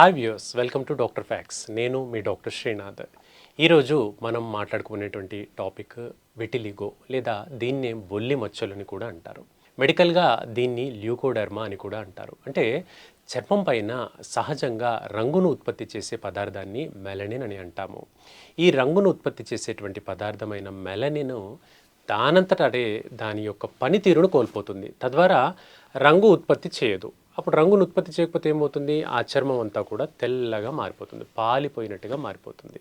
Hi views welcome to doctor facts నేను మీ doctor Srinath ఈరోజు మనం మాట్లాడుకునేటువంటి టాపిక్ విటిలిగో లేదా దీన్నే బొల్లి మచ్చలని కూడా అంటారు. మెడికల్గా దీన్ని ల్యూకోడర్మా అని కూడా అంటారు. అంటే చర్మం పైన సహజంగా రంగును ఉత్పత్తి చేసే పదార్థాన్ని మెలనిన్ అని అంటాము. ఈ రంగును ఉత్పత్తి చేసేటువంటి పదార్థమైన మెలనిన్ దానంతట అదే దాని యొక్క పనితీరును కోల్పోతుంది. తద్వారా రంగు ఉత్పత్తి చేయదు. అప్పుడు రంగును ఉత్పత్తి చేయకపోతే ఏమవుతుంది? ఆ చర్మం అంతా కూడా తెల్లగా మారిపోతుంది పాలిపోయినట్టుగా మారిపోతుంది.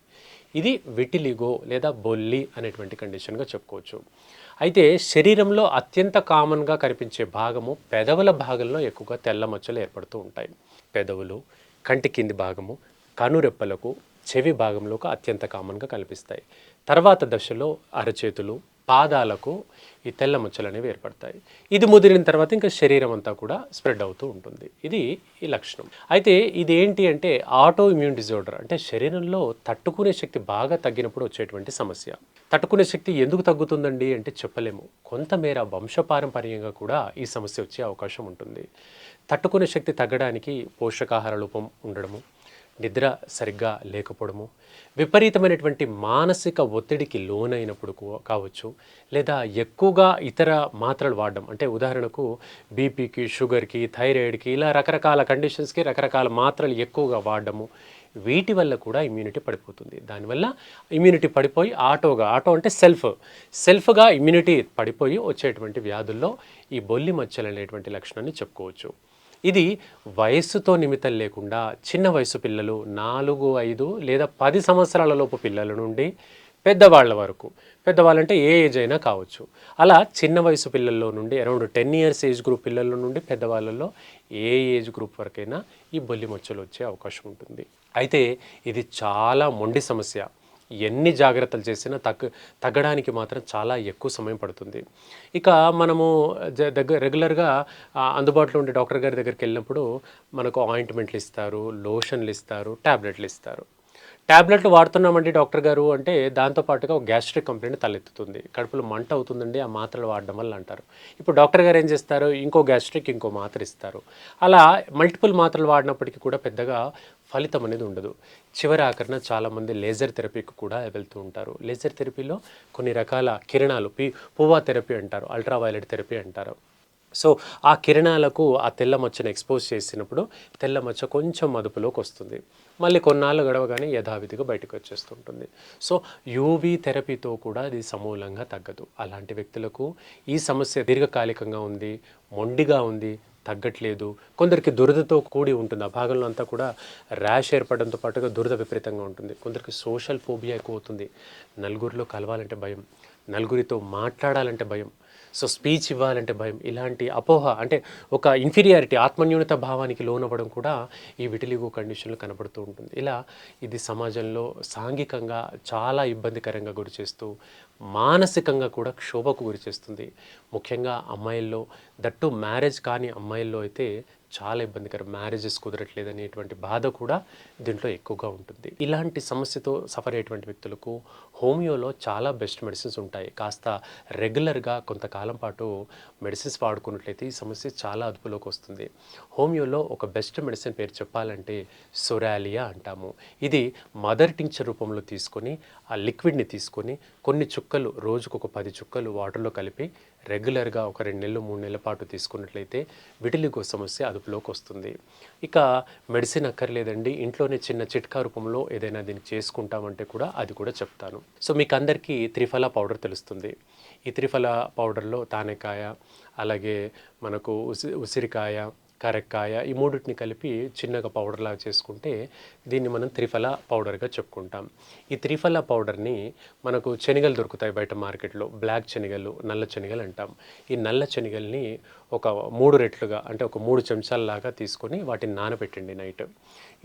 ఇది విటిలిగో లేదా బొల్లి అనేటువంటి కండిషన్గా చెప్పుకోవచ్చు. అయితే శరీరంలో అత్యంత కామన్గా కనిపించే భాగము పెదవుల భాగంలో ఎక్కువగా తెల్ల మచ్చలు ఏర్పడుతూ ఉంటాయి. పెదవులు కంటి కింది భాగము కనురెప్పలకు చెవి భాగంలోకి అత్యంత కామన్గా కనిపిస్తాయి. తర్వాత దశలో అరచేతులు పాదాలకు ఈ తెల్ల మచ్చలు అనేవి ఏర్పడతాయి. ఇది ముదిరిన తర్వాత ఇంకా శరీరం అంతా కూడా స్ప్రెడ్ అవుతూ ఉంటుంది. ఇది ఈ లక్షణం. అయితే ఇది ఏంటి అంటే ఆటో ఇమ్యూన్ డిజార్డర్ అంటే శరీరంలో తట్టుకునే శక్తి బాగా తగ్గినప్పుడు వచ్చేటువంటి సమస్య. తట్టుకునే శక్తి ఎందుకు తగ్గుతుందండి అంటే చెప్పలేము. కొంతమేర వంశపారంపర్యంగా కూడా ఈ సమస్య వచ్చే అవకాశం ఉంటుంది. తట్టుకునే శక్తి తగ్గడానికి పోషకాహార లోపం ఉండడము నిద్ర సరిగ్గా లేకపోవడము విపరీతమైనటువంటి మానసిక ఒత్తిడికి లోనైనప్పుడు కావచ్చు లేదా ఎక్కువగా ఇతర మాత్రలు వాడడం. అంటే ఉదాహరణకు బీపీకి షుగర్కి థైరాయిడ్కి ఇలా రకరకాల కండిషన్స్కి రకరకాల మాత్రలు ఎక్కువగా వాడడము వీటి వల్ల కూడా ఇమ్యూనిటీ పడిపోతుంది. దానివల్ల ఇమ్యూనిటీ పడిపోయి ఆటోగా ఆటో అంటే సెల్ఫ్ సెల్ఫ్గా ఇమ్యూనిటీ పడిపోయి వచ్చేటువంటి వ్యాధుల్లో ఈ బొల్లి మచ్చలు అనేటువంటి లక్షణాన్ని చెప్పుకోవచ్చు. ఇది వయస్సుతో నిమిత్తం లేకుండా చిన్న వయసు పిల్లలు నాలుగు ఐదు లేదా పది సంవత్సరాల లోపు పిల్లల నుండి పెద్దవాళ్ళ వరకు. పెద్దవాళ్ళంటే ఏ ఏజ్ అయినా కావచ్చు. అలా చిన్న వయసు పిల్లల్లో నుండి around ten years age group పిల్లల నుండి పెద్దవాళ్ళలో ఏ ఏజ్ గ్రూప్ వరకైనా ఈ బొల్లి మచ్చలు వచ్చే అవకాశం ఉంటుంది. అయితే ఇది చాలా మొండి సమస్య. ఎన్ని జాగ్రత్తలు చేసినా తగ్గ తగ్గడానికి మాత్రం చాలా ఎక్కువ సమయం పడుతుంది. ఇక మనము జ- దగ్గర రెగ్యులర్గా అందుబాటులో ఉండే డాక్టర్ గారి దగ్గరికి వెళ్ళినప్పుడు మనకు ఆయింట్మెంట్లు ఇస్తారు లోషన్లు ఇస్తారు ట్యాబ్లెట్లు ఇస్తారు. ట్యాబ్లెట్లు వాడుతున్నామండి డాక్టర్ గారు అంటే దాంతోపాటుగా ఒక గ్యాస్ట్రిక్ కంప్లైంట్ తలెత్తుతుంది. కడుపులో మంట అవుతుందండి ఆ మాత్రలు వాడడం వల్ల అంటారు. ఇప్పుడు డాక్టర్ గారు ఏం చేస్తారు? ఇంకో గ్యాస్ట్రిక్ ఇంకో మాత్ర ఇస్తారు. అలా మల్టిపుల్ మాత్రలు వాడినప్పటికీ కూడా పెద్దగా ఫలితం అనేది ఉండదు. చివరి ఆఖరిన చాలామంది లేజర్ థెరపీకి కూడా వెళ్తూ ఉంటారు. లేజర్ థెరపీలో కొన్ని రకాల కిరణాలు పి పువ్వా థెరపీ అంటారు అల్ట్రావైలెట్ థెరపీ అంటారు. సో ఆ కిరణాలకు ఆ తెల్ల మచ్చను ఎక్స్పోజ్ చేసినప్పుడు తెల్ల మచ్చ కొంచెం మదుపులోకి వస్తుంది. మళ్ళీ కొన్నాళ్ళు గడవగానే యథావిధిగా బయటకు వచ్చేస్తుంటుంది. సో యూవీ థెరపీతో కూడా అది సమూలంగా తగ్గదు. అలాంటి వ్యక్తులకు ఈ సమస్య దీర్ఘకాలికంగా ఉంది మొండిగా ఉంది తగ్గట్లేదు. కొందరికి దురదతో కూడి ఉంటుంది. ఆ భాగంలో అంతా కూడా ర్యాష్ ఏర్పడంతో పాటుగా దురద విపరీతంగా ఉంటుంది. కొందరికి సోషల్ ఫోబియా ఎక్కువ అవుతుంది. నలుగురిలో కలవాలంటే భయం. నలుగురితో మాట్లాడాలంటే భయం. సో స్పీచ్ ఇవ్వాలంటే భయం. ఇలాంటి అపోహ అంటే ఒక ఇన్ఫీరియారిటీ ఆత్మన్యూనత భావానికి లోనవ్వడం కూడా ఈ విటిలిగో కండిషన్లో కనబడుతూ ఉంటుంది. ఇలా ఇది సమాజంలో సాంఘికంగా చాలా ఇబ్బందికరంగా గురి చేస్తూ మానసికంగా కూడా క్షోభకు గురి చేస్తుంది. ముఖ్యంగా అమ్మాయిల్లో దట్టు మ్యారేజ్ కాని అమ్మాయిల్లో అయితే చాలా ఇబ్బందికరం. మ్యారేజెస్ కుదరట్లేదు అనేటువంటి బాధ కూడా దీంట్లో ఎక్కువగా ఉంటుంది. ఇలాంటి సమస్యతో సఫర్ అయ్యేటువంటి వ్యక్తులకు హోమియోలో చాలా బెస్ట్ మెడిసిన్స్ ఉంటాయి. కాస్త రెగ్యులర్గా కొంతకాలం పాటు మెడిసిన్స్ వాడుకున్నట్లయితే ఈ సమస్య చాలా అదుపులోకి వస్తుంది. హోమియోలో ఒక బెస్ట్ మెడిసిన్ పేరు చెప్పాలంటే సొరాలియా అంటాము. ఇది మదర్ టింక్చర్ రూపంలో తీసుకొని ఆ లిక్విడ్ని తీసుకొని కొన్ని చుక్కలు రోజుకు ఒక పది చుక్కలు వాటర్లో కలిపి రెగ్యులర్గా ఒక రెండు నెలలు మూడు నెలల పాటు తీసుకున్నట్లయితే విటిలిగో సమస్య అదుపులోకి వస్తుంది. ఇక మెడిసిన్ అక్కర్లేదండి. ఇంట్లోనే చిన్న చిట్కా రూపంలో ఏదైనా దీన్ని చేసుకుంటామంటే కూడా అది కూడా చెప్తాను. సో మీకు అందరికీ త్రిఫల పౌడర్ తెలుస్తుంది. ఈ త్రిఫల పౌడర్లో తానేకాయ అలాగే మనకు ఉసి ఉసిరికాయ కరక్కాయ ఈ మూడింటిని కలిపి చిన్నగా పౌడర్ లాగా చేసుకుంటే దీన్ని మనం త్రిఫల పౌడర్గా చెప్పుకుంటాం. ఈ త్రిఫల పౌడర్ని మనకు శనగలు దొరుకుతాయి బయట మార్కెట్లో. బ్లాక్ శనగలు నల్ల శనగలు అంటాం. ఈ నల్ల శనగల్ని ఒక మూడు రెట్లుగా అంటే ఒక మూడు చెంచాలలాగా తీసుకొని వాటిని నానబెట్టండి నైట్.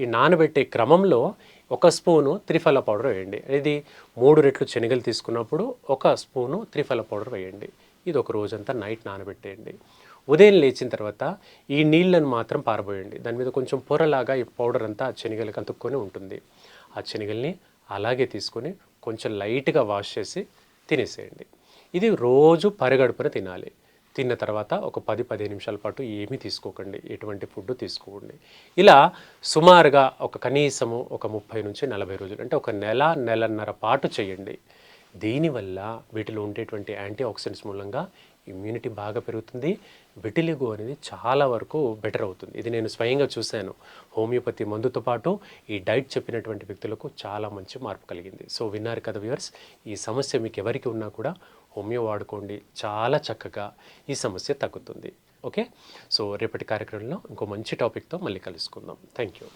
ఈ నానబెట్టే క్రమంలో ఒక స్పూను త్రిఫల పౌడర్ వేయండి. ఇది మూడు రెట్లు శనగలు తీసుకున్నప్పుడు ఒక స్పూను త్రిఫల పౌడర్ వేయండి. ఇది ఒక రోజంతా నైట్ నానబెట్టేయండి. ఉదయం లేచిన తర్వాత ఈ నీళ్ళను మాత్రం పారబోయండి. దాని మీద కొంచెం పొరలాగా ఈ పౌడర్ అంతా ఆ శనిగలకి అంతుక్కొని ఉంటుంది. ఆ శనగల్ని అలాగే తీసుకొని కొంచెం లైట్గా వాష్ చేసి తినేసేయండి. ఇది రోజు పరిగడుపున తినాలి. తిన్న తర్వాత ఒక పది పదిహేను నిమిషాల పాటు ఏమీ తీసుకోకండి. ఎటువంటి ఫుడ్ తీసుకోకండి. ఇలా సుమారుగా ఒక కనీసము ఒక ముప్పై నుంచి నలభై రోజులు అంటే ఒక నెల నెలన్నర పాటు చేయండి. దీనివల్ల వీటిలో ఉండేటువంటి యాంటీ ఆక్సిడెంట్స్ మూలంగా ఇమ్యూనిటీ బాగా పెరుగుతుంది. విటిలిగో అనేది చాలా వరకు బెటర్ అవుతుంది. ఇది నేను స్వయంగా చూశాను. హోమియోపతి మందుతో పాటు ఈ డైట్ చెప్పినటువంటి వ్యక్తులకు చాలా మంచి మార్పు కలిగింది. సో విన్నారు కదా వ్యూవర్స్ ఈ సమస్య మీకు ఎవరికి ఉన్నా కూడా హోమియో వాడుకోండి. చాలా చక్కగా ఈ సమస్య తగ్గుతుంది. ఓకే సో రేపటి కార్యక్రమంలో ఇంకో మంచి టాపిక్తో మళ్ళీ కలుసుకుందాం. Thank you